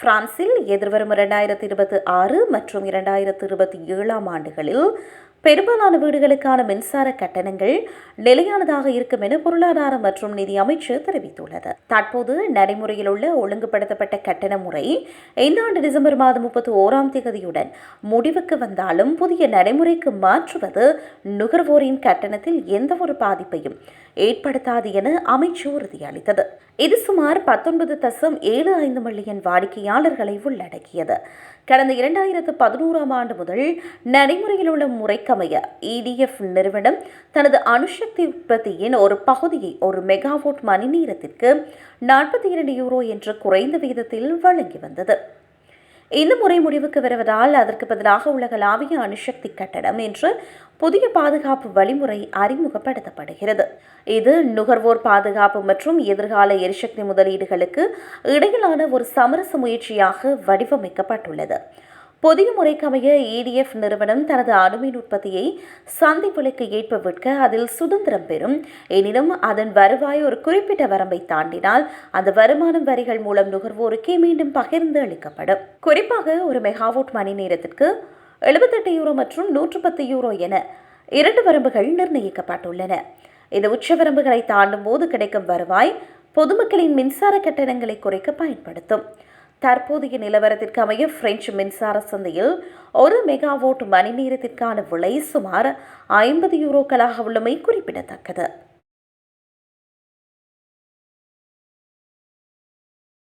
பிரான்சில் எதிர்வரும் இரண்டாயிரத்தி இருபத்தி ஆறு மற்றும் இரண்டாயிரத்தி இருபத்தி ஏழாம் ஆண்டுகளில் பெரும்பாலான வீடுகளுக்கான மின்சார கட்டணங்கள் நிலையானதாக இருக்கும் என பொருளாதார மற்றும் நிதி அமைச்சு தெரிவித்துள்ளது. தற்போது நடைமுறையில் உள்ள ஒழுங்குபடுத்தப்பட்ட கட்டண முறை இந்த ஆண்டு டிசம்பர் மாதம் முப்பத்தி ஓராம் தேதியுடன் முடிவுக்கு வந்தாலும் புதிய நடைமுறைக்கு மாற்றுவது நுகர்வோரின் கட்டணத்தில் எந்தவொரு பாதிப்பையும் ஏற்படுத்தாது என அமைச்சு உறுதியளித்தது. இது சுமார் பத்தொன்பது தசம் ஏழு ஐந்து மில்லியன் வாடிக்கையாளர்களை உள்ளடக்கியது. கடந்த இரண்டாயிரத்து பதினோராம் ஆண்டு முதல் நடைமுறையில் உள்ள முறைக்கமைய இடிஎஃப் நிறுவனம் தனது அணுசக்தி உற்பத்தியின் ஒரு பகுதியை ஒரு மெகாவோட் மணி நேரத்திற்கு நாற்பத்தி இரண்டு யூரோ என்ற குறைந்த விகிதத்தில் வழங்கி வந்தது. இந்த முறை முடிவுக்கு வருவதால் அதற்கு பதிலாக உலகளாவிய அணுசக்தி கட்டணம் என்று புதிய பாதுகாப்பு வழிமுறை அறிமுகப்படுத்தப்படுகிறது. இது நுகர்வோர் பாதுகாப்பு மற்றும் எதிர்கால எரிசக்தி முதலீடுகளுக்கு இடையிலான ஒரு சமரச முயற்சியாக வடிவமைக்கப்பட்டுள்ளது. புதிய முறைக்கமைய இடிஎஃப் நிறுவனம் தனது அணுமின் உற்பத்தியை சந்தை விலைக்கு ஏற்ப விற்க அதில் சுதந்திரம் பெறும். எனினும் அதன் வருவாய் ஒரு குறிப்பிட்ட வரம்பை தாண்டினால் அந்த வருமானம் வரிகள் மூலம் நுகர்வோருக்கே மீண்டும் பகிர்ந்து அளிக்கப்படும். குறிப்பாக ஒரு மெகாவாட் மணி நேரத்திற்கு எழுபத்தெட்டு யூரோ மற்றும் நூற்று பத்து யூரோ என இரண்டு வரம்புகள் நிர்ணயிக்கப்பட்டுள்ளன. இந்த உச்ச வரம்புகளை தாண்டும் போது கிடைக்கும் வருவாய் பொதுமக்களின் மின்சார கட்டணங்களை குறைக்க பயன்படுத்தும். தற்போதைய நிலவரத்திற்கு அமைய பிரெஞ்சு மின்சார சந்தையில் ஒரு மெகாவோட் மணி நேரத்திற்கான விலை சுமார் ஐம்பது யூரோக்களாக உள்ளமை குறிப்பிடத்தக்கது.